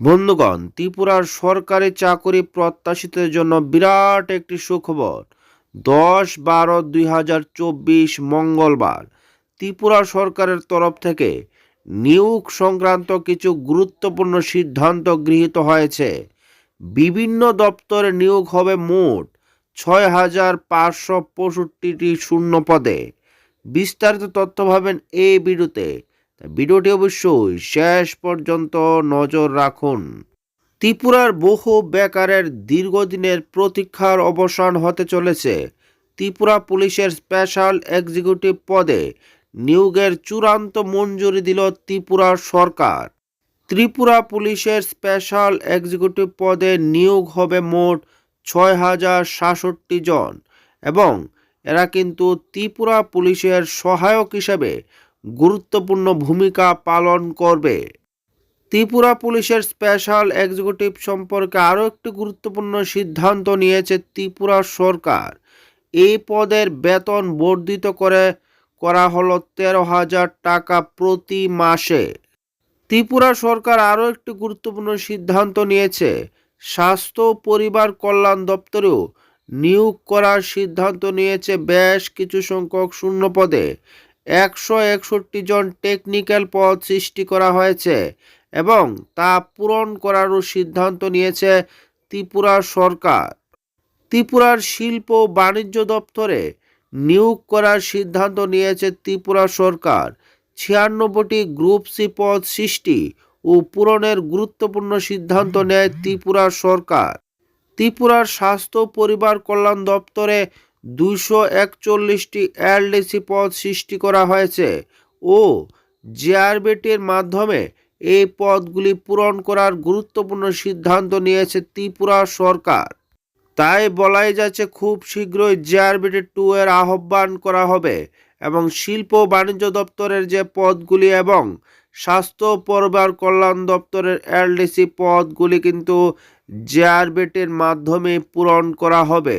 বন্ধুগণ, ত্রিপুরার সরকারি চাকরি প্রত্যাশীদের জন্য বিরাট একটি সুখবর। দশ বারো দুই হাজার চব্বিশ মঙ্গলবার ত্রিপুরা সরকারের তরফ থেকে নিয়োগ সংক্রান্ত কিছু গুরুত্বপূর্ণ সিদ্ধান্ত গৃহীত হয়েছে। বিভিন্ন দপ্তরে নিয়োগ হবে মোট ছয় হাজার পাঁচশো পঁয়ষট্টিটি শূন্য পদে। বিস্তারিত তথ্য পাবেন এই ভিডিওতে তাই ভিডিওটি অবশ্যই শেষ পর্যন্ত নজর রাখুন। ত্রিপুরার বহু বেকারের দীর্ঘদিনের প্রতীক্ষার অবসান হতে চলেছে। ত্রিপুরা পুলিশের স্পেশাল এক্সিকিউটিভ পদে নিয়োগের চূড়ান্ত মঞ্জুরি দিল ত্রিপুরা সরকার। ত্রিপুরা পুলিশের স্পেশাল এক্সিকিউটিভ পদে নিয়োগ হবে মোট ছয় হাজার সাতষট্টি জন এবং এরা কিন্তু ত্রিপুরা পুলিশের সহায়ক হিসেবে গুরুত্বপূর্ণ ভূমিকা পালন করবে। ত্রিপুরা পুলিশের স্পেশাল এক্সিকিউটিভ সম্পর্কে আরও একটি গুরুত্বপূর্ণ সিদ্ধান্ত নিয়েছে ত্রিপুরা সরকার। এই পদের বেতন বর্ধিত করে করা হলো তেরো হাজার টাকা প্রতি মাসে। ত্রিপুরা সরকার আরও একটি গুরুত্বপূর্ণ সিদ্ধান্ত নিয়েছে। স্বাস্থ্য পরিবার কল্যাণ দপ্তরেও নিয়োগ করার সিদ্ধান্ত নিয়েছে বেশ কিছু সংখ্যক শূন্য পদে। একশো একষট্টি জন টেকনিক্যাল পদ সৃষ্টি করা হয়েছে এবং তা পূরণ করারও সিদ্ধান্ত নিয়েছে ত্রিপুরা সরকার। ত্রিপুরার শিল্প বাণিজ্য দপ্তরে নিয়োগ করার সিদ্ধান্ত নিয়েছে ত্রিপুরা সরকার। ছিয়ানব্বইটি গ্রুপ সি পদ সৃষ্টি ও পূরণের গুরুত্বপূর্ণ সিদ্ধান্ত নেয় ত্রিপুরা সরকার। ত্রিপুরার স্বাস্থ্য পরিবার কল্যাণ দপ্তরে দুইশো একচল্লিশটি এলডিসি পদ সৃষ্টি করা হয়েছে ও জিআরবিটির মাধ্যমে এই পদগুলি পূরণ করার গুরুত্বপূর্ণ সিদ্ধান্ত নিয়েছে ত্রিপুরা সরকার। তাই বলাই যাচ্ছে খুব শীঘ্রই জিআরবিটি টু এর আহ্বান করা হবে এবং শিল্প বাণিজ্য দপ্তরের যে পদগুলি এবং স্বাস্থ্য পরিবার কল্যাণ দপ্তরের এলডিসি পদগুলি কিন্তু জেআরবিটির মাধ্যমে পূরণ করা হবে।